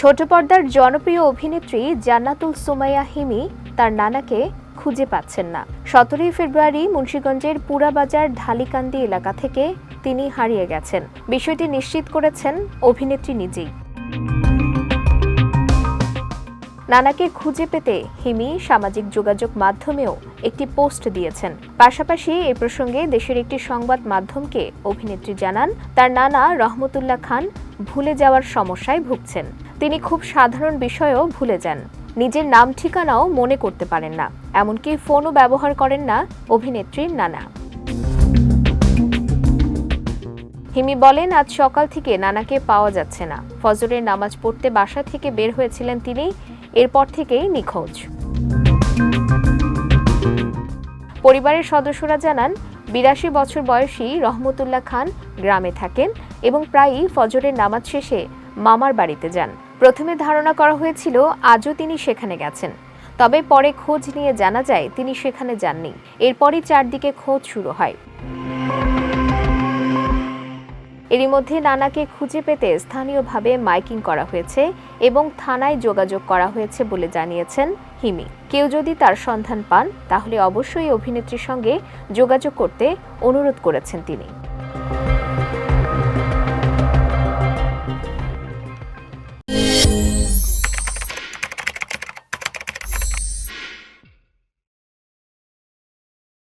ছোট পর্দার জনপ্রিয় অভিনেত্রী জান্নাতুল সুমাইয়া হিমি তার নানাকে খুঁজে পাচ্ছেন না। সতেরোই ফেব্রুয়ারি মুন্সীগঞ্জের পুরাবাজার ঢালিকান্দি এলাকা থেকে তিনি হারিয়ে গেছেন। বিষয়টি নিশ্চিত করেছেন অভিনেত্রী নিজেই। নানাকে খুঁজে পেতে হিমি সামাজিক যোগাযোগ মাধ্যমেও একটি পোস্ট দিয়েছেন। পাশাপাশি এ প্রসঙ্গে দেশের একটি সংবাদ মাধ্যমকে অভিনেত্রী জানান, তার নানা রহমতুল্লাহ খান ভুলে যাওয়ার সমস্যায় ভুগছেন। তিনি খুব সাধারণ বিষয়েও ভুলে যান। নিজের নাম ঠিকানাও মনে করতে পারেন না। এমনকি ফোনও ব্যবহার করেন না অভিনেত্রীর নানা। হিমি বলেন, আজ সকাল থেকে নানাকে পাওয়া যাচ্ছে না। ফজরের নামাজ পড়তে বাসা থেকে বের হয়েছিলেন তিনি। এরপর থেকেই নিখোঁজ। পরিবারের সদস্যরা জানান, বিরাশি বছর বয়সী রহমতুল্লাহ খান গ্রামে থাকেন এবং প্রায়ই ফজরের নামাজ শেষে মামার বাড়িতে যান। প্রথমে ধারণা করা হয়েছিল, আজও তিনি সেখানে গেছেন। তবে পরে খোঁজ নিয়ে জানা যায়, তিনি সেখানে যাননি। এরপরই চারদিকে খোঁজ শুরু হয়। এরই মধ্যে নানাকে খুঁজে পেতে স্থানীয়ভাবে মাইকিং করা হয়েছে এবং থানায় যোগাযোগ করা হয়েছে বলে জানিয়েছেন হিমি। কেউ যদি তার সন্ধান পান, তাহলে অবশ্যই অভিনেত্রীর সঙ্গে যোগাযোগ করতে অনুরোধ করেছেন তিনি।